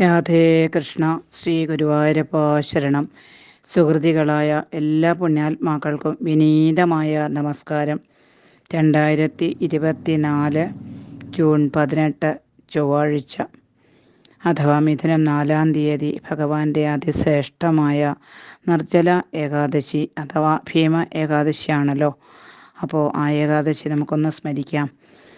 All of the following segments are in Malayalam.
രാധേ കൃഷ്ണ ശ്രീ ഗുരുവായൂരപ്പ ശരണം സുഹൃതികളായ എല്ലാ പുണ്യാത്മാക്കൾക്കും വിനീതമായ നമസ്കാരം. രണ്ടായിരത്തി ഇരുപത്തിനാല് ജൂൺ പതിനെട്ട് ചൊവ്വാഴ്ച. അഥവാ മിഥുനം നാലാം തീയതി ഭഗവാന്റെ അതിശ്രേഷ്ഠമായ നിർജല ഏകാദശി അഥവാ ഭീമ ഏകാദശിയാണല്ലോ. അപ്പോൾ ആ ഏകാദശി നമുക്കൊന്ന് സ്മരിക്കാം.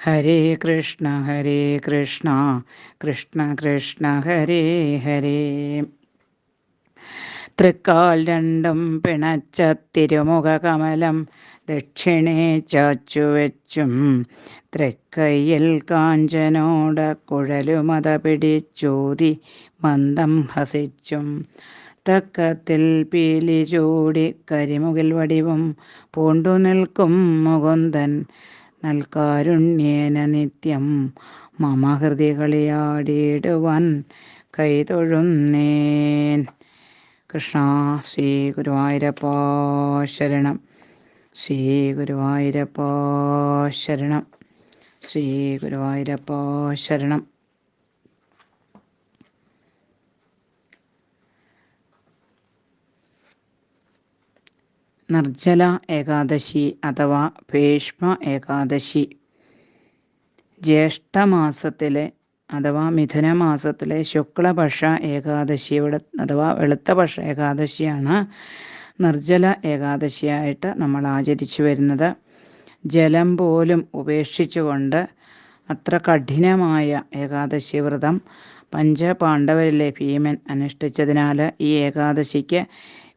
ഹരേ കൃഷ്ണ ഹരേ കൃഷ്ണ കൃഷ്ണ കൃഷ്ണ ഹരേ ഹരേ. തൃക്കാൽ രണ്ടും പിണച്ച തിരുമുഖ കമലം ദക്ഷിണേ ചാച്ചുവെച്ചും തൃക്കയ്യിൽ കാഞ്ചനോട കുഴലുമത പിടിച്ചൂതി മന്ദം ഹസിച്ചും തക്കത്തിൽ പീലി ചൂടി കരിമുകിൽ വടിവും പൂണ്ടു നിൽക്കും മുകുന്ദൻ നൽകാരുണ്യേന നിത്യം മമ ഹൃദികളിയാടിയിടുവൻ കൈതൊഴുന്നേൻ. കൃഷ്ണ ശ്രീ ഗുരുവായൂരപ്പ ശരണം ശ്രീ ഗുരുവായൂരപ്പ ശരണം ശ്രീ ഗുരുവായൂരപ്പ ശരണം നിർജല ഏകാദശി അഥവാ ഭീഷ്മ ഏകാദശി. ജ്യേഷ്ഠമാസത്തിലെ അഥവാ മിഥുന മാസത്തിലെ ശുക്ലപക്ഷ ഏകാദശിയുടെ അഥവാ വെളുത്തപക്ഷ ഏകാദശിയാണ് നിർജല ഏകാദശിയായിട്ട് നമ്മൾ ആചരിച്ചു വരുന്നത്. ജലം പോലും ഉപേക്ഷിച്ചുകൊണ്ട് അത്ര കഠിനമായ ഏകാദശി വ്രതം പഞ്ചപാണ്ഡവരിലെ ഭീമൻ അനുഷ്ഠിച്ചതിനാൽ ഈ ഏകാദശിക്ക്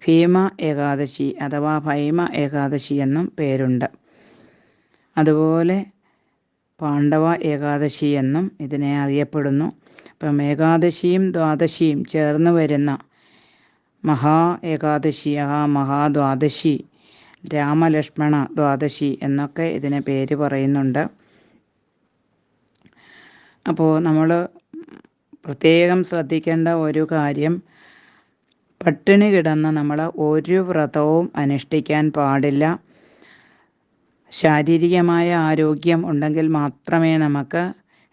ഭീമ ഏകാദശി അഥവാ ഭൈമ ഏകാദശി എന്നും പേരുണ്ട്. അതുപോലെ പാണ്ഡവ ഏകാദശി എന്നും ഇതിനെ അറിയപ്പെടുന്നു. അപ്പം ഏകാദശിയും ദ്വാദശിയും ചേർന്ന് വരുന്ന മഹാ ഏകാദശി ആ മഹാദ്വാദശി രാമലക്ഷ്മണ ദ്വാദശി എന്നൊക്കെ ഇതിന് പേര് പറയുന്നുണ്ട്. അപ്പോൾ നമ്മൾ പ്രത്യേകം ശ്രദ്ധിക്കേണ്ട ഒരു കാര്യം പട്ടിണി കിടന്ന് നമ്മൾ ഒരു വ്രതവും അനുഷ്ഠിക്കാൻ പാടില്ല. ശാരീരികമായ ആരോഗ്യം ഉണ്ടെങ്കിൽ മാത്രമേ നമുക്ക്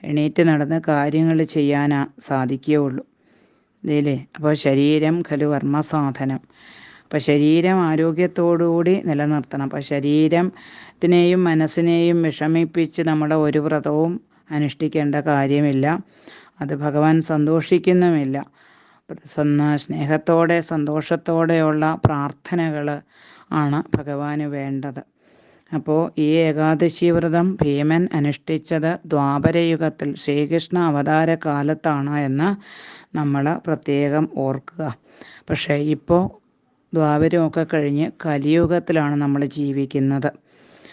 എണീറ്റ് നടന്ന് കാര്യങ്ങൾ ചെയ്യാൻ സാധിക്കുകയുള്ളൂ. ഇതില്ലേ അപ്പോൾ ശരീരം ഖലു കർമ്മസാധനം അപ്പോൾ ശരീരം ആരോഗ്യത്തോടുകൂടി നിലനിർത്തണം. അപ്പോൾ ശരീരത്തിനെയും മനസ്സിനെയും വിഷമിപ്പിച്ച് നമ്മുടെ ഒരു വ്രതവും അനുഷ്ഠിക്കേണ്ട കാര്യമില്ല. അത് ഭഗവാൻ സന്തോഷിക്കുന്നുമില്ല. പ്രസന്ന സ്നേഹത്തോടെ സന്തോഷത്തോടെയുള്ള പ്രാർത്ഥനകൾ ആണ് ഭഗവാന് വേണ്ടത്. അപ്പോൾ ഈ ഏകാദശി വ്രതം ഭീമൻ അനുഷ്ഠിച്ചത് ദ്വാപരയുഗത്തിൽ ശ്രീകൃഷ്ണ അവതാര കാലത്താണ് എന്ന് നമ്മൾ പ്രത്യേകം ഓർക്കുക. പക്ഷേ ഇപ്പോൾ ദ്വാപരമൊക്കെ കഴിഞ്ഞ് കലിയുഗത്തിലാണ് നമ്മൾ ജീവിക്കുന്നത്.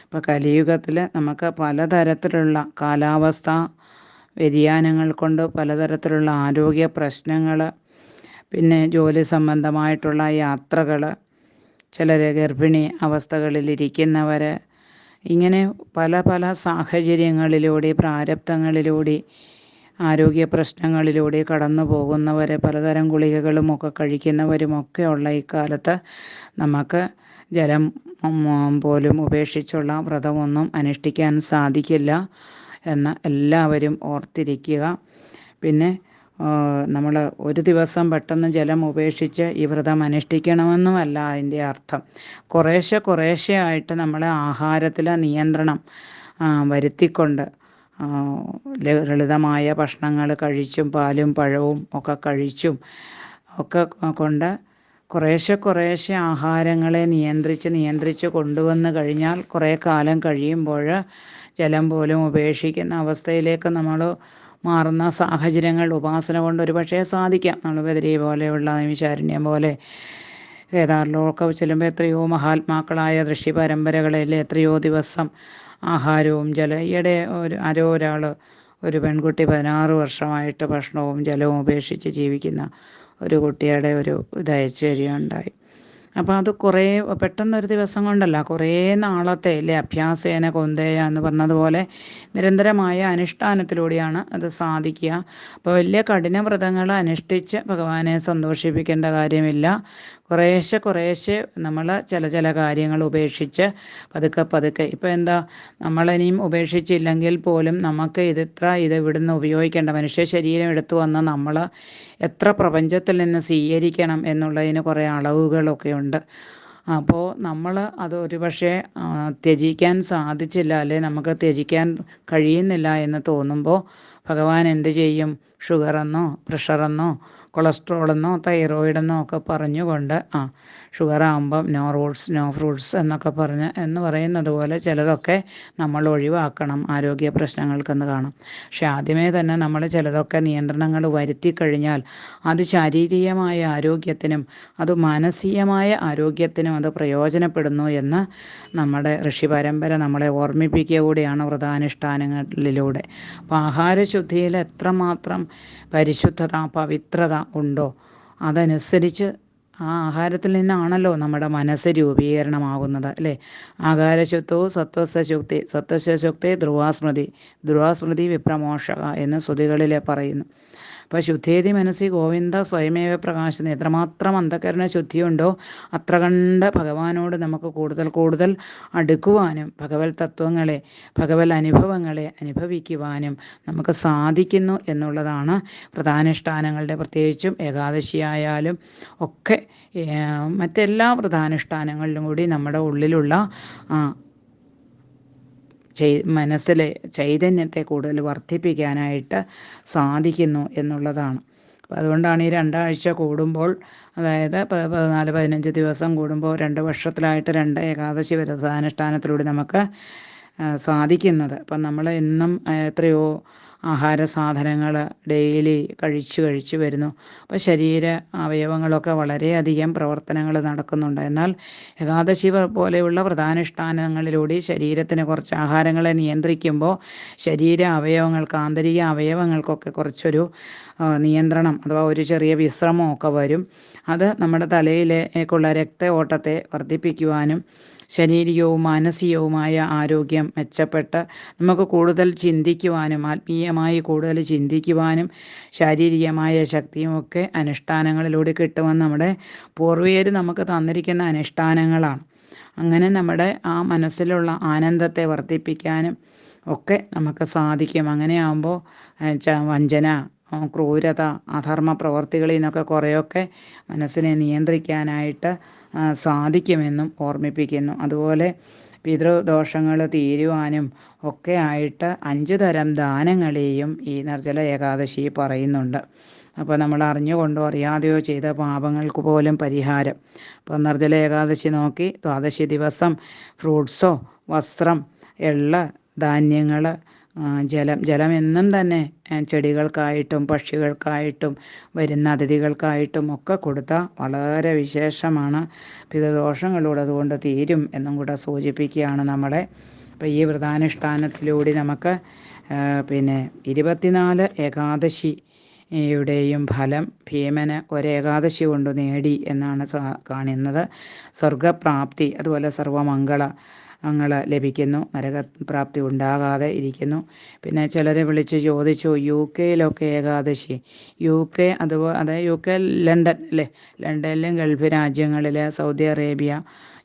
അപ്പോൾ കലിയുഗത്തിൽ നമുക്ക് പലതരത്തിലുള്ള കാലാവസ്ഥ വ്യതിയാനങ്ങൾ കൊണ്ട് പലതരത്തിലുള്ള ആരോഗ്യ പ്രശ്നങ്ങൾ പിന്നെ ജോലി സംബന്ധമായിട്ടുള്ള യാത്രകൾ ചിലർ ഗർഭിണി അവസ്ഥകളിലിരിക്കുന്നവർ ഇങ്ങനെ പല പല സാഹചര്യങ്ങളിലൂടെ പ്രാരബ്ധങ്ങളിലൂടെ ആരോഗ്യ പ്രശ്നങ്ങളിലൂടെ കടന്നു പോകുന്നവർ പലതരം ഗുളികകളും ഒക്കെ കഴിക്കുന്നവരുമൊക്കെ ഉള്ള ഇക്കാലത്ത് നമുക്ക് ജലം പോലും ഉപേക്ഷിച്ചുള്ള വ്രതമൊന്നും അനുഷ്ഠിക്കാൻ സാധിക്കില്ല. എന്ന് എല്ലാവരും ഓർത്തിരിക്കുക. പിന്നെ നമ്മൾ ഒരു ദിവസം പെട്ടെന്ന് ജലം ഉപേക്ഷിച്ച് ഈ വ്രതം അനുഷ്ഠിക്കണമെന്നുമല്ല അതിന്റെ അർത്ഥം. കുറേശ്ശെ കുറേശ്ശെ ആയിട്ട് നമ്മൾ ആഹാരത്തിലെ നിയന്ത്രണം വരുത്തിക്കൊണ്ട് ലളിതമായ ഭക്ഷണങ്ങൾ കഴിച്ചും പാലും പഴവും ഒക്കെ കഴിച്ചും ഒക്കെ കൊണ്ട് കുറേശ്ശെ കുറേശ്ശെ ആഹാരങ്ങളെ നിയന്ത്രിച്ച് നിയന്ത്രിച്ച് കൊണ്ടുവന്ന് കഴിഞ്ഞാൽ കുറേ കാലം കഴിയുമ്പോൾ ജലം പോലും ഉപേക്ഷിക്കുന്ന അവസ്ഥയിലേക്ക് നമ്മൾ മാറുന്ന സാഹചര്യങ്ങൾ ഉപാസന കൊണ്ട് ഒരുപക്ഷേ സാധിക്കാം. നമ്മൾ ബദരി പോലെയുള്ള നിമിഷാരണ്യം പോലെ കേദാറിലൊക്കെ ചെല്ലുമ്പോൾ എത്രയോ മഹാത്മാക്കളായ ഋഷി പരമ്പരകളിൽ എത്രയോ ദിവസം ആഹാരവും ജല ഈയിടെ ഒരു ആരോ ഒരാൾ ഒരു പെൺകുട്ടി പതിനാറ് വർഷമായിട്ട് ഭക്ഷണവും ജലവും ഉപേക്ഷിച്ച് ജീവിക്കുന്ന ഒരു കുട്ടിയുടെ ഒരു ഇത് അയച്ചു തരികയുണ്ടായി അപ്പോൾ അത് കുറേ പെട്ടെന്നൊരു ദിവസം കൊണ്ടല്ല കുറേ നാളത്തെ അല്ലേ അഭ്യാസേന കൊന്തേയ എന്ന് പറഞ്ഞതുപോലെ നിരന്തരമായ അനുഷ്ഠാനത്തിലൂടെയാണ് അത് സാധിക്കുക. അപ്പോൾ വലിയ കഠിന വ്രതങ്ങൾ അനുഷ്ഠിച്ച് ഭഗവാനെ സന്തോഷിപ്പിക്കേണ്ട കാര്യമില്ല. കുറേശ്ശെ കുറേശ്ശെ നമ്മൾ ചില ചില കാര്യങ്ങൾ ഉപേക്ഷിച്ച് പതുക്കെ പതുക്കെ. ഇപ്പോൾ എന്താ നമ്മളിനിയും ഉപേക്ഷിച്ചില്ലെങ്കിൽ പോലും നമുക്ക് ഇതിത്ര ഇത് ഇവിടുന്ന് ഉപയോഗിക്കേണ്ട മനുഷ്യ ശരീരം എടുത്തു വന്ന നമ്മൾ എത്ര പ്രപഞ്ചത്തിൽ നിന്ന് സ്വീകരിക്കണം എന്നുള്ളതിന് കുറേ അളവുകളൊക്കെ ഉണ്ട് അപ്പോൾ നമ്മൾ അത് ഒരുപക്ഷെ ത്യജിക്കാൻ സാധിച്ചില്ല അല്ലെ നമുക്ക് ത്യജിക്കാൻ കഴിയുന്നില്ല എന്ന് തോന്നുമ്പോൾ ഭഗവാൻ എന്ത് ചെയ്യും? ഷുഗറെന്നോ പ്രഷറെന്നോ കൊളസ്ട്രോളെന്നോ തൈറോയിഡെന്നോ ഒക്കെ പറഞ്ഞുകൊണ്ട് ആ ഷുഗർ ആകുമ്പം നോ റൂട്ട്സ് നോ ഫ്രൂട്ട്സ് എന്നൊക്കെ പറഞ്ഞ് എന്ന് പറയുന്നത് പോലെ ചിലതൊക്കെ നമ്മൾ ഒഴിവാക്കണം ആരോഗ്യ പ്രശ്നങ്ങൾക്കെന്ന് കാണാം. പക്ഷെ ആദ്യമേ തന്നെ നമ്മൾ ചിലതൊക്കെ നിയന്ത്രണങ്ങൾ വരുത്തി കഴിഞ്ഞാൽ അത് ശാരീരികമായ ആരോഗ്യത്തിനും അത് മാനസികമായ ആരോഗ്യത്തിനും അത് പ്രയോജനപ്പെടുന്നു എന്ന് നമ്മുടെ ഋഷി പരമ്പര നമ്മളെ ഓർമ്മിപ്പിക്കുക കൂടിയാണ് വ്രതാനുഷ്ഠാനങ്ങളിലൂടെ. അപ്പോൾ ആഹാരശുദ്ധിയിൽ എത്രമാത്രം പരിശുദ്ധത പവിത്രത ഉണ്ടോ? അതനുസരിച്ച് ആ ആഹാരത്തിൽ നിന്നാണല്ലോ നമ്മുടെ മനസ്സ് രൂപീകരണമാകുന്നത് അല്ലേ? ആകാരശുദ്ധവും സത്വസ്വശുക്തി സത്വസ്വശുക്തി ധ്രുവാസ്മൃതി ധ്രുവാസ്മൃതി വിപ്രമോഷക എന്ന് ശ്രുതികളിലെ പറയുന്നു. അപ്പോൾ ശുദ്ധേതി മനസ്സി ഗോവിന്ദ സ്വയമേവ പ്രകാശം എത്രമാത്രം അന്ധകരണ ശുദ്ധിയുണ്ടോ അത്ര കണ്ട് ഭഗവാനോട് നമുക്ക് കൂടുതൽ കൂടുതൽ അടുക്കുവാനും ഭഗവത് തത്വങ്ങളെ ഭഗവത് അനുഭവങ്ങളെ അനുഭവിക്കുവാനും നമുക്ക് സാധിക്കുന്നു എന്നുള്ളതാണ് പ്രധാനുഷ്ഠാനങ്ങളുടെ പ്രത്യേകിച്ചും ഏകാദശിയായാലും ഒക്കെ മറ്റെല്ലാ പ്രധാനുഷ്ഠാനങ്ങളിലും കൂടി നമ്മുടെ ഉള്ളിലുള്ള ചൈ മനസ്സിലെ ചൈതന്യത്തെ കൂടുതൽ വർദ്ധിപ്പിക്കാനായിട്ട് സാധിക്കുന്നു എന്നുള്ളതാണ്. അപ്പോൾ അതുകൊണ്ടാണ് ഈ രണ്ടാഴ്ച കൂടുമ്പോൾ അതായത് പതിനാല് പതിനഞ്ച് ദിവസം കൂടുമ്പോൾ രണ്ട് വർഷത്തിലായിട്ട് രണ്ട് ഏകാദശി വ്രതാനുഷ്ഠാനത്തിലൂടെ നമുക്ക് സാധിക്കുന്നത്. അപ്പം നമ്മൾ എന്നും എത്രയോ ആഹാര സാധനങ്ങൾ ഡെയിലി കഴിച്ചു കഴിച്ചു വരുന്നു. അപ്പോൾ ശരീര അവയവങ്ങളൊക്കെ വളരെയധികം പ്രവർത്തനങ്ങൾ നടക്കുന്നുണ്ട്. എന്നാൽ ഏകാദശി പോലെയുള്ള പ്രധാനുഷ്ഠാനങ്ങളിലൂടെ ശരീരത്തിന് കുറച്ച് ആഹാരങ്ങളെ നിയന്ത്രിക്കുമ്പോൾ ശരീര അവയവങ്ങൾക്ക് ആന്തരിക അവയവങ്ങൾക്കൊക്കെ കുറച്ചൊരു നിയന്ത്രണം അഥവാ ഒരു ചെറിയ വിശ്രമമൊക്കെ വരും. അത് നമ്മുടെ തലയിലേക്കുള്ള രക്ത ഓട്ടത്തെ വർദ്ധിപ്പിക്കുവാനും ശാരീരികവും മാനസികവുമായ ആരോഗ്യം മെച്ചപ്പെട്ട് നമുക്ക് കൂടുതൽ ചിന്തിക്കുവാനും ആത്മീയമായി കൂടുതൽ ചിന്തിക്കുവാനും ശാരീരികമായ ശക്തിയുമൊക്കെ അനുഷ്ഠാനങ്ങളിലൂടെ കിട്ടുമെന്ന് നമ്മുടെ പൂർവികർ നമുക്ക് തന്നിരിക്കുന്ന അനുഷ്ഠാനങ്ങളാണ്. അങ്ങനെ നമ്മുടെ ആ മനസ്സിലുള്ള ആനന്ദത്തെ വർദ്ധിപ്പിക്കാനും ഒക്കെ നമുക്ക് സാധിക്കും. അങ്ങനെയാകുമ്പോൾ വഞ്ചന ക്രൂരത അധർമ്മ പ്രവർത്തികളിൽ നിന്നൊക്കെ കുറേയൊക്കെ മനസ്സിനെ നിയന്ത്രിക്കാനായിട്ട് സാധിക്കുമെന്നും ഓർമ്മിപ്പിക്കുന്നു. അതുപോലെ പിതൃദോഷങ്ങൾ തീരുവാനും ഒക്കെ ആയിട്ട് അഞ്ച് തരം ദാനങ്ങളെയും ഈ നിർജല ഏകാദശി പറയുന്നുണ്ട്. അപ്പോൾ നമ്മൾ അറിഞ്ഞുകൊണ്ടോ അറിയാതെയോ ചെയ്ത പാപങ്ങൾക്ക് പോലും പരിഹാരം. അപ്പോൾ നിർജല ഏകാദശി നോക്കി ദ്വാദശി ദിവസം ഫ്രൂട്ട്സോ വസ്ത്രം എള്ള ധാന്യങ്ങൾ ജലം ജലം എന്നും തന്നെ ചെടികൾക്കായിട്ടും പക്ഷികൾക്കായിട്ടും വരുന്ന അതിഥികൾക്കായിട്ടും ഒക്കെ കൊടുത്ത വളരെ വിശേഷമാണ്. പിതദോഷങ്ങളോട് അതുകൊണ്ട് തീരും എന്നും കൂടെ സൂചിപ്പിക്കുകയാണ് നമ്മളെ. അപ്പോൾ ഈ വ്രതാനുഷ്ഠാനത്തിലൂടെ നമുക്ക് പിന്നെ ഇരുപത്തിനാല് ഏകാദശി യുടെയും ഫലം ഭീമന് ഒരേകാദശി കൊണ്ട് നേടി എന്നാണ് കാണുന്നത്. സ്വർഗപ്രാപ്തി അതുപോലെ സർവമംഗള അങ്ങൾ ലഭിക്കുന്നു. നരകപ്രാപ്തി ഉണ്ടാകാതെ ഇരിക്കുന്നു. പിന്നെ ചിലരെ വിളിച്ച് ചോദിച്ചു യു കെയിലൊക്കെ ഏകാദശി. യു കെ അതുപോലെ അതായത് യു കെ ലണ്ടൻ അല്ലേ? ലണ്ടനിലും ഗൾഫ് രാജ്യങ്ങളിൽ Saudi Arabia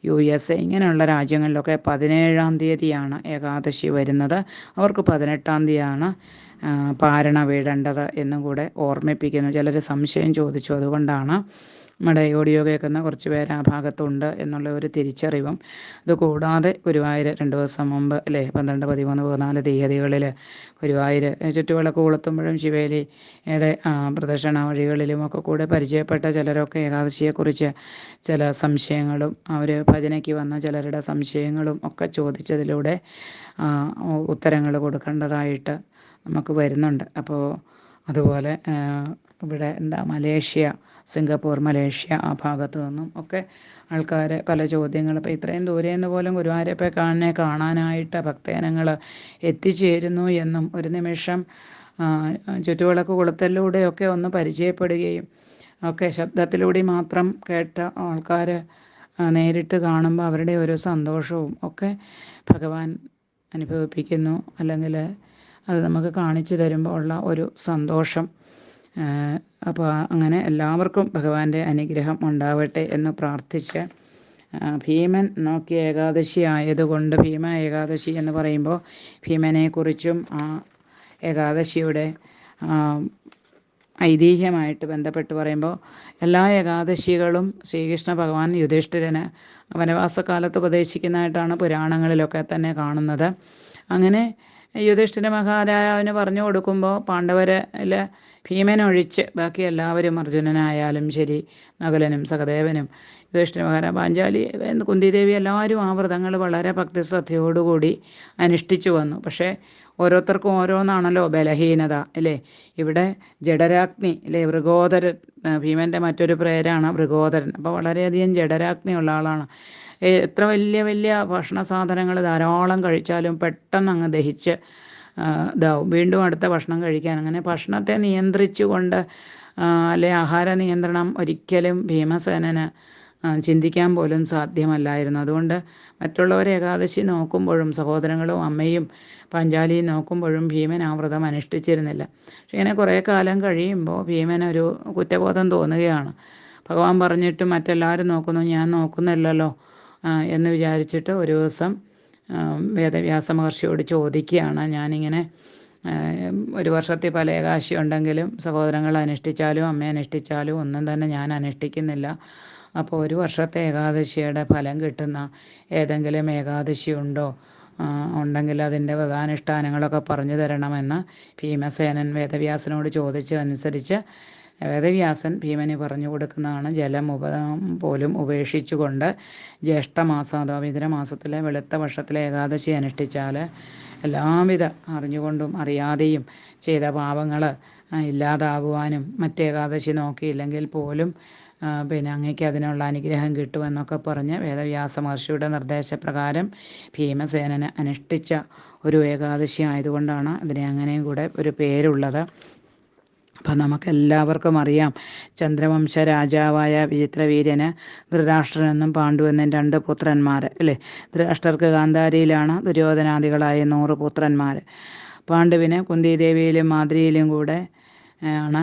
U S A ഇങ്ങനെയുള്ള രാജ്യങ്ങളിലൊക്കെ പതിനേഴാം തീയതിയാണ് ഏകാദശി വരുന്നത്. അവർക്ക് പതിനെട്ടാം തീയതിയാണ് പാരണ വീഴേണ്ടത് എന്നും കൂടെ ഓർമ്മിപ്പിക്കുന്നു. ചിലർ സംശയം ചോദിച്ചു. അതുകൊണ്ടാണ് നമ്മുടെ ഓഡിയോ കേൾക്കുന്ന കുറച്ച് പേര് ആ ഭാഗത്തുണ്ട് എന്നുള്ള ഒരു തിരിച്ചറിവും. അത് കൂടാതെ ഗുരുവായൂർ രണ്ട് ദിവസം മുമ്പ് അല്ലേ പന്ത്രണ്ട് പതിമൂന്ന് പതിനാല് തീയതികളിൽ ഗുരുവായൂർ ചുറ്റുവിളക്ക് കൊളുത്തുമ്പോഴും ശിവേലിയുടെ പ്രദക്ഷിണ വഴികളിലുമൊക്കെ കൂടെ പരിചയപ്പെട്ട ചിലരൊക്കെ ഏകാദശിയെക്കുറിച്ച് ചില സംശയങ്ങളും അവർ ഭജനയ്ക്ക് വന്ന ചിലരുടെ സംശയങ്ങളും ഒക്കെ ചോദിച്ചതിലൂടെ ഉത്തരങ്ങൾ കൊടുക്കേണ്ടതായിട്ട് നമുക്ക് വരുന്നുണ്ട്. അപ്പോൾ അതുപോലെ ഇവിടെ എന്താ മലേഷ്യ സിംഗപ്പൂർ മലേഷ്യ ആ ഭാഗത്തു നിന്നും ഒക്കെ ആൾക്കാർ പല ചോദ്യങ്ങൾ ഇപ്പോൾ ഇത്രയും ദൂരെ നിന്ന് പോലും ഗുരുവായൂരപ്പെ കാണെ കാണാനായിട്ട് ഭക്തജനങ്ങൾ എത്തിച്ചേരുന്നു എന്നും ഒരു നിമിഷം ചുറ്റുവിളക്ക് കൊളുത്തലിലൂടെയൊക്കെ ഒന്ന് പരിചയപ്പെടുകയും ഒക്കെ ശബ്ദത്തിലൂടെ മാത്രം കേട്ട ആൾക്കാർ നേരിട്ട് കാണുമ്പോൾ അവരുടെ ഒരു സന്തോഷവും ഒക്കെ ഭഗവാൻ അനുഭവിപ്പിക്കുന്നു. അല്ലെങ്കിൽ അത് നമുക്ക് കാണിച്ചു തരുമ്പോൾ ഉള്ള ഒരു സന്തോഷം അപ്പോൾ അങ്ങനെ എല്ലാവർക്കും ഭഗവാന്റെ അനുഗ്രഹം ഉണ്ടാവട്ടെ എന്ന് പ്രാർത്ഥിച്ച് ഭീമൻ നോക്കി ഏകാദശി ആയതുകൊണ്ട് ഭീമ ഏകാദശി എന്ന് പറയുമ്പോൾ ഭീമനെക്കുറിച്ചും ആ ഏകാദശിയുടെ ഐതിഹ്യമായിട്ട് ബന്ധപ്പെട്ട് പറയുമ്പോൾ എല്ലാ ഏകാദശികളും ശ്രീകൃഷ്ണ ഭഗവാൻ യുധിഷ്ഠിരന് വനവാസകാലത്ത് ഉപദേശിക്കുന്നതായിട്ടാണ് പുരാണങ്ങളിലൊക്കെ തന്നെ കാണുന്നത്. അങ്ങനെ യുധിഷ്ഠിര മഹാരാജാവിന് പറഞ്ഞു കൊടുക്കുമ്പോൾ പാണ്ഡവരിൽ ഭീമനൊഴിച്ച് ബാക്കി എല്ലാവരും അർജുനനായാലും ശരി നകുലനും സഹദേവനും യുധിഷ്ഠിര മഹാരാജ പാഞ്ചാലി കുന്തിദേവി എല്ലാവരും ആ വ്രതങ്ങൾ വളരെ ഭക്തിശ്രദ്ധയോടുകൂടി അനുഷ്ഠിച്ചു വന്നു. പക്ഷേ ഓരോരുത്തർക്കും ഓരോന്നാണല്ലോ ബലഹീനത അല്ലേ? ഇവിടെ ജഡരാഗ്നി അല്ലേ മൃഗോദരൻ ഭീമന്റെ മറ്റൊരു പ്രേരാണ് വൃഗോദരൻ അപ്പോൾ വളരെയധികം ജഡരാഗ്നിയുള്ള ആളാണ്. എത്ര വലിയ വലിയ ഭക്ഷണ സാധനങ്ങൾ ധാരാളം കഴിച്ചാലും പെട്ടെന്ന് അങ്ങ് ദഹിച്ച് ഇതാവും. വീണ്ടും അടുത്ത ഭക്ഷണം കഴിക്കാൻ. അങ്ങനെ ഭക്ഷണത്തെ നിയന്ത്രിച്ചുകൊണ്ട് അല്ലെ ആഹാര നിയന്ത്രണം ഒരിക്കലും ഭീമസേനന് ചിന്തിക്കാൻ പോലും സാധ്യമല്ലായിരുന്നു. അതുകൊണ്ട് മറ്റുള്ളവരെ ഏകാദശി നോക്കുമ്പോഴും സഹോദരങ്ങളും അമ്മയും പഞ്ചാലിയും നോക്കുമ്പോഴും ഭീമൻ ആ വ്രതം അനുഷ്ഠിച്ചിരുന്നില്ല. പക്ഷേ ഇങ്ങനെ കുറേ കാലം കഴിയുമ്പോൾ ഭീമൻ ഒരു കുറ്റബോധം തോന്നുകയാണ്. ഭഗവാൻ പറഞ്ഞിട്ട് മറ്റെല്ലാവരും നോക്കുന്നു ഞാൻ നോക്കുന്നില്ലല്ലോ. എന്ന് വിചാരിച്ചിട്ട് ഒരു ദിവസം വേദവ്യാസ മഹർഷിയോട് ചോദിക്കുകയാണ്. ഞാനിങ്ങനെ ഒരു വർഷത്തിൽ പല ഏകാശി ഉണ്ടെങ്കിലും സഹോദരങ്ങൾ അനുഷ്ഠിച്ചാലും അമ്മ അനുഷ്ഠിച്ചാലും ഒന്നും തന്നെ ഞാൻ അനുഷ്ഠിക്കുന്നില്ല. അപ്പോൾ ഒരു വർഷത്തെ ഏകാദശിയുടെ ഫലം കിട്ടുന്ന ഏതെങ്കിലും ഏകാദശി ഉണ്ടോ? ഉണ്ടെങ്കിൽ അതിന്റെ വ്രതാനുഷ്ഠാനങ്ങളൊക്കെ പറഞ്ഞു തരണമെന്ന് ഭീമസേനൻ വേദവ്യാസനോട് ചോദിച്ചതനുസരിച്ച് വേദവ്യാസൻ ഭീമന് പറഞ്ഞു കൊടുക്കുന്നതാണ് ജലം ഉപ പോലും ഉപേക്ഷിച്ചുകൊണ്ട് ജ്യേഷ്ഠമാസം അഥവാ മിഥുനമാസത്തിലെ വെളുത്ത വർഷത്തിലെ ഏകാദശി അനുഷ്ഠിച്ചാൽ എല്ലാവിധ അറിഞ്ഞുകൊണ്ടും അറിയാതെയും ചെയ്ത പാപങ്ങൾ ഇല്ലാതാകുവാനും മറ്റേകാദശി നോക്കിയില്ലെങ്കിൽ പോലും പിന്നെ അങ്ങേക്ക് അതിനുള്ള അനുഗ്രഹം കിട്ടുമെന്നൊക്കെ പറഞ്ഞ് വേദവ്യാസ മഹർഷിയുടെ നിർദ്ദേശപ്രകാരം ഭീമസേനന് അനുഷ്ഠിച്ച ഒരു ഏകാദശി ആയതുകൊണ്ടാണ് അതിനെ അങ്ങനെയും കൂടെ ഒരു പേരുള്ളത്. അപ്പം നമുക്കെല്ലാവർക്കും അറിയാം. ചന്ദ്രവംശ രാജാവായ വിചിത്രവീര്യന് ധൃരാഷ്ട്രനെന്നും പാണ്ഡുവെന്നും രണ്ട് പുത്രന്മാർ അല്ലേ? ധൃരാഷ്ട്രർക്ക് ഗാന്ധാരിയിലാണ് ദുര്യോധനാദികളായ നൂറ് പുത്രന്മാർ പാണ്ഡുവിന് കുന്തിദേവിയിലും മാദ്രിയിലും കൂടെ ആണ്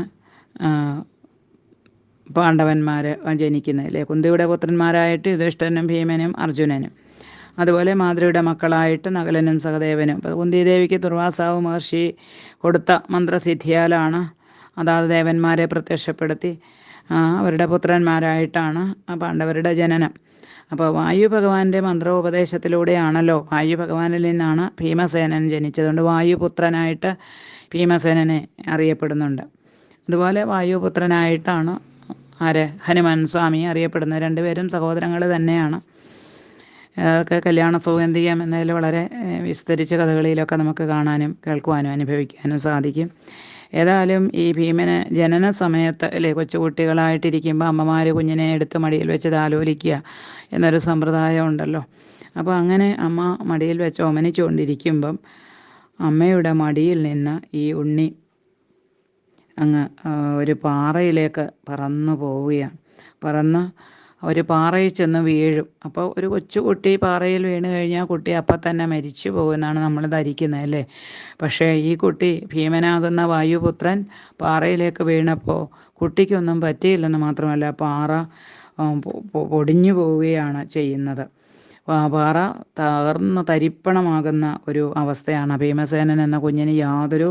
പാണ്ഡവന്മാർ ജനിക്കുന്നത് അല്ലേ? കുന്തിയുടെ പുത്രന്മാരായിട്ട് യുധിഷ്ഠനും ഭീമനും അർജുനനും. അതുപോലെ മാതൃയുടെ മക്കളായിട്ട് നകലനും സഹദേവനും. കുന്തിദേവിക്ക് ദുർവാസാവ് മഹർഷി കൊടുത്ത മന്ത്രസിദ്ധിയാലാണ് അതാത് ദേവന്മാരെ പ്രത്യക്ഷപ്പെടുത്തി അവരുടെ പുത്രന്മാരായിട്ടാണ് പാണ്ഡവരുടെ ജനനം. അപ്പോൾ വായു ഭഗവാന്റെ മന്ത്രോപദേശത്തിലൂടെയാണല്ലോ വായു ഭഗവാനിൽ നിന്നാണ് ഭീമസേനൻ ജനിച്ചതുകൊണ്ട് വായുപുത്രനായിട്ട് ഭീമസേനനെ അറിയപ്പെടുന്നുണ്ട്. അതുപോലെ വായുപുത്രനായിട്ടാണ് ആര് ഹനുമാൻ സ്വാമി അറിയപ്പെടുന്നത്. രണ്ടുപേരും സഹോദരങ്ങൾ തന്നെയാണ്. അതൊക്കെ കല്യാണ സൗഗന്ധികം എന്നതിൽ വളരെ വിസ്തരിച്ച കഥകളിയിലൊക്കെ നമുക്ക് കാണാനും കേൾക്കുവാനും അനുഭവിക്കാനും സാധിക്കും. ഏതായാലും ഈ ഭീമന് ജനന സമയത്ത് അല്ലെ കൊച്ചുകുട്ടികളായിട്ടിരിക്കുമ്പോൾ അമ്മമാർ കുഞ്ഞിനെ എടുത്ത് മടിയിൽ വെച്ച് താലോലിക്കുക എന്നൊരു സമ്പ്രദായം ഉണ്ടല്ലോ. അപ്പോൾ അങ്ങനെ അമ്മ മടിയിൽ വെച്ച് ഒമനിച്ചുകൊണ്ടിരിക്കുമ്പം അമ്മയുടെ മടിയിൽ നിന്ന് ഈ ഉണ്ണി അങ്ങ് ഒരു പാറയിലേക്ക് പറന്നു പോവുകയാണ്. പറന്ന് ഒരു പാറയിൽ ചെന്ന് വീഴും. അപ്പോൾ ഒരു കൊച്ചുകുട്ടി പാറയിൽ വീണ് കഴിഞ്ഞാൽ കുട്ടി അപ്പം തന്നെ മരിച്ചു പോകുമെന്നാണ് നമ്മൾ ധരിക്കുന്നത് അല്ലേ? പക്ഷേ ഈ കുട്ടി ഭീമനാകുന്ന വായുപുത്രൻ പാറയിലേക്ക് വീണപ്പോൾ കുട്ടിക്കൊന്നും പറ്റിയില്ലെന്ന് മാത്രമല്ല പാറ പൊടിഞ്ഞു പോവുകയാണ് ചെയ്യുന്നത്. പാറ തകർന്ന് തരിപ്പണമാകുന്ന ഒരു അവസ്ഥയാണ്. ഭീമസേനൻ എന്ന കുഞ്ഞിന് യാതൊരു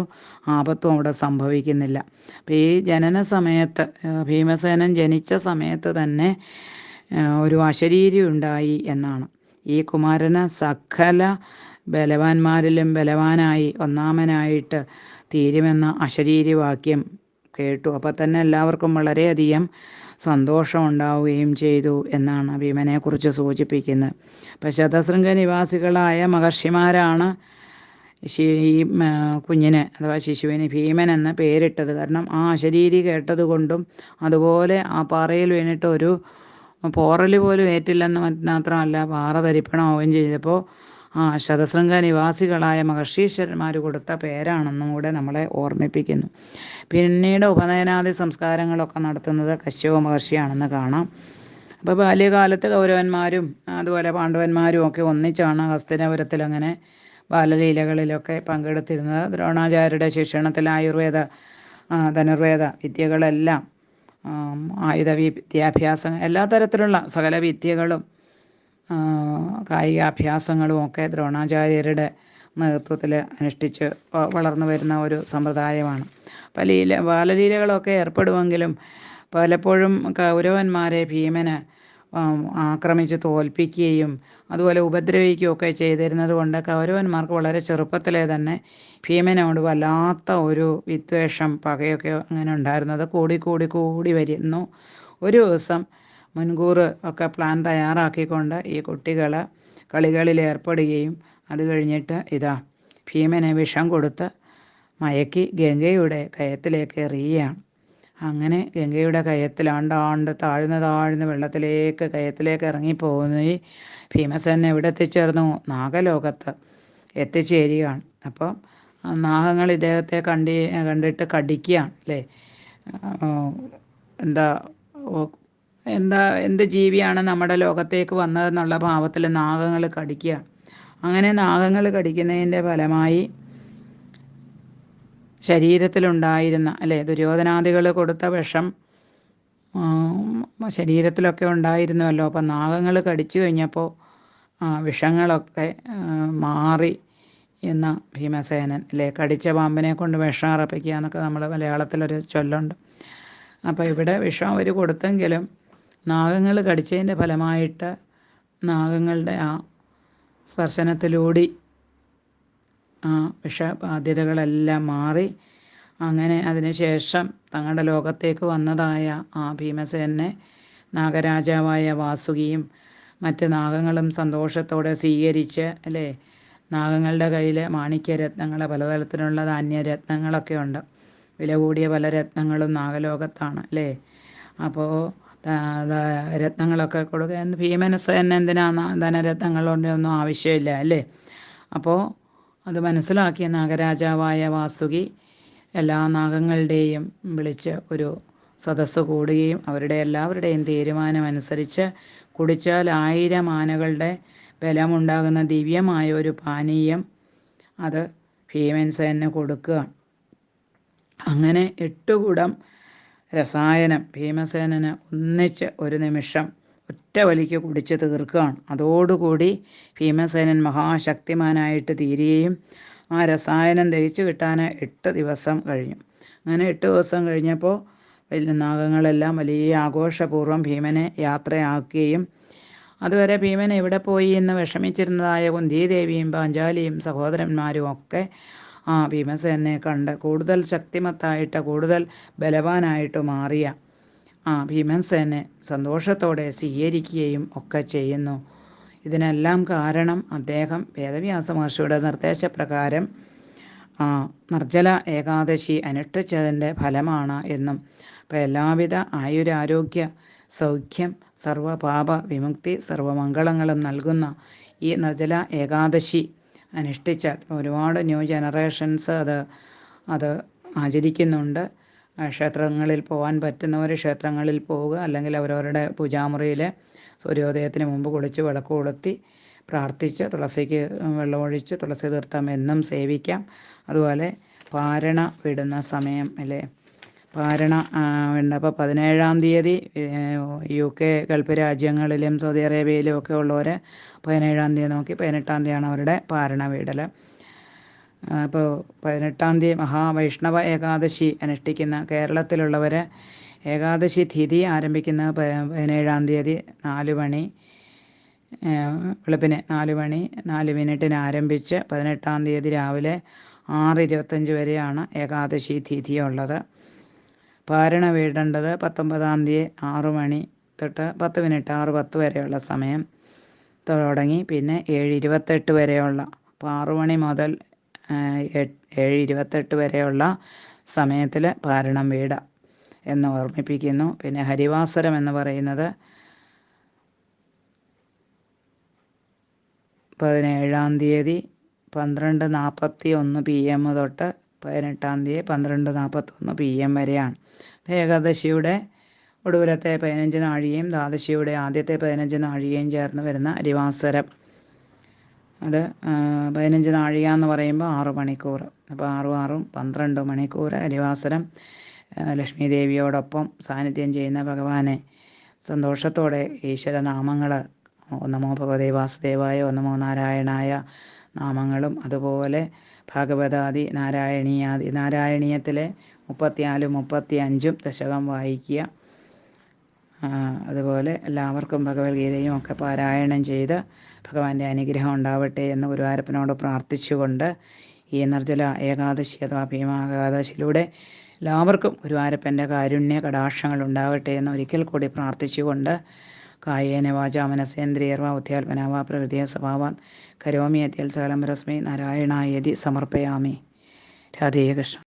ആപത്തും അവിടെ സംഭവിക്കുന്നില്ല. അപ്പോൾ ഈ ജനന സമയത്ത് ഭീമസേനൻ ജനിച്ച സമയത്ത് തന്നെ ഒരു അശരീരി ഉണ്ടായി എന്നാണ്. ഈ കുമാരന് സകല ബലവാന്മാരിലും ബലവാനായി ഒന്നാമനായിട്ട് തീരുമെന്ന അശരീരി വാക്യം കേട്ടു. അപ്പോൾ തന്നെ എല്ലാവർക്കും വളരെയധികം സന്തോഷം ഉണ്ടാവുകയും ചെയ്തു എന്നാണ് ഭീമനെക്കുറിച്ച് സൂചിപ്പിക്കുന്നത്. പശ്ചാത്തശൃംഗ നിവാസികളായ മഹർഷിമാരാണ് ഈ കുഞ്ഞിന് അഥവാ ശിശുവിന് ഭീമൻ എന്ന് പേരിട്ടത്. കാരണം ആ അശരീരി കേട്ടതുകൊണ്ടും അതുപോലെ ആ പാറയിൽ വീണിട്ട് ഒരു പോറൽ പോലും ഏറ്റില്ലെന്ന് മാത്രമല്ല പാറ തരിപ്പണമാവുകയും ചെയ്തപ്പോൾ ആ ശതശൃംഗ നിവാസികളായ മഹർഷീശ്വരന്മാർ കൊടുത്ത പേരാണെന്നും കൂടെ നമ്മളെ ഓർമ്മിപ്പിക്കുന്നു. പിന്നീട് ഉപനയനാദി സംസ്കാരങ്ങളൊക്കെ നടത്തുന്നത് കശ്യപ മഹർഷിയാണെന്ന് കാണാം. അപ്പോൾ ബാല്യകാലത്ത് കൗരവന്മാരും അതുപോലെ പാണ്ഡവന്മാരും ഒക്കെ ഒന്നിച്ചാണ് ഹസ്തിനപുരത്തിൽ അങ്ങനെ ബാലലീലകളിലൊക്കെ പങ്കെടുത്തിരുന്നത്. ദ്രോണാചാര്യരുടെ ശിക്ഷണത്തിൽ ആയുർവേദ ധനുർവേദ വിദ്യകളെല്ലാം ആയുധ വിദ്യാഭ്യാസം എല്ലാ തരത്തിലുള്ള സകല വിദ്യകളും കായികാഭ്യാസങ്ങളും ഒക്കെ ദ്രോണാചാര്യരുടെ നേതൃത്വത്തിൽ അനുഷ്ഠിച്ച് വളർന്നു വരുന്ന ഒരു സമ്പ്രദായമാണ്. അപ്പോൾ ലീല ബാലലീലകളൊക്കെ ഏർപ്പെടുമെങ്കിലും പലപ്പോഴും കൗരവന്മാരെ ഭീമന് ആക്രമിച്ച് തോൽപ്പിക്കുകയും അതുപോലെ ഉപദ്രവിക്കുകയും ഒക്കെ ചെയ്തിരുന്നത് കൊണ്ട് കൗരവന്മാർക്ക് വളരെ ചെറുപ്പത്തിലെ തന്നെ ഭീമനോട് വല്ലാത്ത ഒരു വിദ്വേഷം പകയൊക്കെ അങ്ങനെ ഉണ്ടായിരുന്നത്. കൂടി കൂടി കൂടി വരുന്നു. ഒരു ദിവസം മുൻകൂർ ഒക്കെ പ്ലാൻ തയ്യാറാക്കിക്കൊണ്ട് ഈ കുട്ടികൾ കളികളിൽ ഏർപ്പെടുകയും അത് കഴിഞ്ഞിട്ട് ഇതാ ഭീമനെ വിഷം കൊടുത്ത് മയക്കി ഗംഗയുടെ കയത്തിലേക്ക് എറിയുകയാണ്. അങ്ങനെ ഗംഗയുടെ കയത്തിൽ ആണ്ടാണ്ട് താഴ്ന്ന് താഴ്ന്ന് വെള്ളത്തിലേക്ക് കയത്തിലേക്ക് ഇറങ്ങിപ്പോകുന്ന ഈ ഭീമസേന എവിടെ എത്തിച്ചേർന്നു നാഗലോകത്ത് എത്തിച്ചേരുകയാണ്. അപ്പോൾ നാഗങ്ങൾ ഇദ്ദേഹത്തെ കണ്ടി കണ്ടിട്ട് കടിക്കുകയാണ് അല്ലേ? എന്താ എന്താ എന്ത് ജീവിയാണ് നമ്മുടെ ലോകത്തേക്ക് വന്നതെന്നുള്ള ഭാവത്തിൽ നാഗങ്ങൾ കടിക്കുക. അങ്ങനെ നാഗങ്ങൾ കടിക്കുന്നതിന്റെ ഫലമായി ശരീരത്തിലുണ്ടായിരുന്ന അല്ലേ ദുര്യോധനാദികൾ കൊടുത്ത വിഷം ശരീരത്തിലൊക്കെ ഉണ്ടായിരുന്നുവല്ലോ അപ്പം നാഗങ്ങൾ കടിച്ചു കഴിഞ്ഞപ്പോൾ വിഷങ്ങളൊക്കെ മാറി എന്ന ഭീമസേനൻ അല്ലേ കടിച്ച പാമ്പിനെ കൊണ്ട് വിഷം അറപ്പിക്കുക എന്നൊക്കെ നമ്മൾ മലയാളത്തിലൊരു ചൊല്ലുണ്ട്. അപ്പോൾ ഇവിടെ വിഷം അവർ കൊടുത്തെങ്കിലും നാഗങ്ങൾ കടിച്ചതിന്റെ ഫലമായിട്ട് നാഗങ്ങളുടെ ആ സ്പർശനത്തിലൂടി ആ വിഷബാധ്യതകളെല്ലാം മാറി. അങ്ങനെ അതിനുശേഷം തങ്ങളുടെ ലോകത്തേക്ക് വന്നതായ ആ ഭീമസേനെ നാഗരാജാവായ വാസുകിയും മറ്റ് നാഗങ്ങളും സന്തോഷത്തോടെ സ്വീകരിച്ച് അല്ലേ? നാഗങ്ങളുടെ കയ്യിൽ മാണിക്യരത്നങ്ങൾ പലതരത്തിലുള്ള ധാന്യരത്നങ്ങളൊക്കെ ഉണ്ട്. വില കൂടിയ പല രത്നങ്ങളും നാഗലോകത്താണ് അല്ലേ? അപ്പോൾ രത്നങ്ങളൊക്കെ കൊടുക്കുക. ഭീമനസേന എന്തിനാണ് ധനരത്നങ്ങളുടെ ഒന്നും ആവശ്യമില്ല അല്ലേ? അപ്പോൾ അത് മനസ്സിലാക്കിയ നാഗരാജാവായ വാസുകി എല്ലാ നാഗങ്ങളുടെയും വിളിച്ച് ഒരു സദസ്സ് കൂടുകയും അവരുടെ എല്ലാവരുടെയും തീരുമാനമനുസരിച്ച് കുടിച്ചാൽ ആയിരം ആനകളുടെ ബലമുണ്ടാകുന്ന ദിവ്യമായ ഒരു പാനീയം അത് ഭീമൻസേന് കൊടുക്കുക. അങ്ങനെ എട്ട് കുടം രസായനം ഭീമസേനന് ഒന്നിച്ച് ഒരു നിമിഷം ഒറ്റ വലിക്ക് കുടിച്ച് തീർക്കുകയാണ്. അതോടുകൂടി ഭീമസേനൻ മഹാശക്തിമാനായിട്ട് തീരുകയും ആ രസായനം ദഹിച്ചു കിട്ടാൻ എട്ട് ദിവസം കഴിഞ്ഞു. അങ്ങനെ എട്ട് ദിവസം കഴിഞ്ഞപ്പോൾ വലിയ നാഗങ്ങളെല്ലാം വലിയ ആഘോഷപൂർവം ഭീമനെ യാത്രയാക്കുകയും അതുവരെ ഭീമൻ എവിടെ പോയി എന്ന് വിഷമിച്ചിരുന്നതായ കുന്തിദേവിയും പാഞ്ചാലിയും സഹോദരന്മാരും ഒക്കെ ആ ഭീമസേനെ കണ്ട് കൂടുതൽ ശക്തിമത്തായിട്ട് കൂടുതൽ ബലവാനായിട്ട് മാറിയ ആ ഭീമസേനെ സന്തോഷത്തോടെ സ്വീകരിക്കുകയും ഒക്കെ ചെയ്യുന്നു. ഇതിനെല്ലാം കാരണം അദ്ദേഹം വേദവ്യാസ മഹർഷിയുടെ നിർദ്ദേശപ്രകാരം നിർജല ഏകാദശി അനുഷ്ഠിച്ചതിന്റെ ഫലമാണ് എന്നും അപ്പോൾ എല്ലാവിധ ആയുരാരോഗ്യ സൗഖ്യം സർവപാപ വിമുക്തി സർവമംഗളങ്ങളും നൽകുന്ന ഈ നിർജല ഏകാദശി അനുഷ്ഠിച്ചാൽ ഒരുപാട് ന്യൂ ജനറേഷൻസ് അത് അത് ആചരിക്കുന്നുണ്ട്. ക്ഷേത്രങ്ങളിൽ പോകാൻ പറ്റുന്നവർ ക്ഷേത്രങ്ങളിൽ പോവുക അല്ലെങ്കിൽ അവരവരുടെ പൂജാമുറിയിൽ സൂര്യോദയത്തിന് മുമ്പ് കുളിച്ച് വിളക്ക് കൊളുത്തി പ്രാർത്ഥിച്ച് തുളസിക്ക് വെള്ളമൊഴിച്ച് തുളസി തീർത്ഥം എന്നും സേവിക്കാം. അതുപോലെ പാരണ വിടുന്ന സമയം അല്ലേ? പാരണ ഉണ്ട്. അപ്പോൾ പതിനേഴാം തീയതി യു കെ ഗൾഫ് രാജ്യങ്ങളിലും സൗദി അറേബ്യയിലും ഒക്കെ ഉള്ളവർ പതിനേഴാം തീയതി നോക്കി പതിനെട്ടാം തീയതിയാണ് അവരുടെ പാരണ വീടൽ അപ്പോൾ പതിനെട്ടാം തീയതി മഹാവൈഷ്ണവ ഏകാദശി അനുഷ്ഠിക്കുന്ന കേരളത്തിലുള്ളവർ ഏകാദശി തിഥി ആരംഭിക്കുന്ന പതിനേഴാം തീയതി നാല് മണി വെളുപ്പിന് നാല് മണി നാല് മിനിറ്റിന് ആരംഭിച്ച് പതിനെട്ടാം തീയതി രാവിലെ ആറ് ഇരുപത്തഞ്ച് വരെയാണ് ഏകാദശി തിഥി ഉള്ളത് പാരണ വീടേണ്ടത് പത്തൊമ്പതാം തീയതി ആറു മണി തൊട്ട് പത്ത് മിനിറ്റ് ആറ് പത്ത് വരെയുള്ള സമയം തുടങ്ങി. പിന്നെ ഏഴ് ഇരുപത്തെട്ട് വരെയുള്ള അപ്പോൾ ആറു മണി മുതൽ ഏഴ് ഇരുപത്തെട്ട് വരെയുള്ള സമയത്തിൽ പാരണം വീടാം എന്ന് ഓർമ്മിപ്പിക്കുന്നു. പിന്നെ ഹരിവാസരം എന്ന് പറയുന്നത് പതിനേഴാം തീയതി പന്ത്രണ്ട് നാൽപ്പത്തി ഒന്ന് പി എം തൊട്ട് പതിനെട്ടാം തീയതി പന്ത്രണ്ട് നാൽപ്പത്തൊന്ന് പി എം വരെയാണ്. ഏകാദശിയുടെ ഒടുവിലത്തെ പതിനഞ്ച് നാഴികയും ദ്വാദശിയുടെ ആദ്യത്തെ പതിനഞ്ച് നാഴികയും ചേർന്ന് വരുന്ന അരിവാസരം. അത് പതിനഞ്ച് നാഴിക എന്ന് പറയുമ്പോൾ ആറു മണിക്കൂർ. അപ്പോൾ ആറും ആറും പന്ത്രണ്ട് മണിക്കൂർ അരിവാസരം. ലക്ഷ്മി ദേവിയോടൊപ്പം സാന്നിധ്യം ചെയ്യുന്ന ഭഗവാനെ സന്തോഷത്തോടെ ഈശ്വരനാമങ്ങൾ ഒന്നമോ ഭഗവതേ വാസുദേവായ ഒന്നമോ നാരായണായ നാമങ്ങളും അതുപോലെ ഭാഗവതാദി നാരായണീയാദി നാരായണീയത്തിലെ മുപ്പത്തിനാലും മുപ്പത്തി അഞ്ചും ദശകം വായിക്കുക. അതുപോലെ എല്ലാവർക്കും ഭഗവത്ഗീതയും ഒക്കെ പാരായണം ചെയ്ത് ഭഗവാന്റെ അനുഗ്രഹം ഉണ്ടാവട്ടെ എന്ന് ഗുരുവായൂരപ്പനോട് പ്രാർത്ഥിച്ചുകൊണ്ട് ഈ നിർജല ഏകാദശി അഥവാ ഭീമാകാദശിയിലൂടെ എല്ലാവർക്കും ഗുരുവായൂരപ്പന്റെ കാരുണ്യ കടാക്ഷങ്ങൾ ഉണ്ടാവട്ടെ എന്ന് ഒരിക്കൽ കൂടി പ്രാർത്ഥിച്ചുകൊണ്ട് കായേന വാച മനസേന്ദ്രിയർവ ഉദ്ധ്യാത്മനാവ പ്രകൃതിയ സ്വഭാവാൻ. കരോമി അത്യൽ സകലം രശ്മി നാരായണായതി സമർപ്പയാമി. രാധേയ കൃഷ്ണ.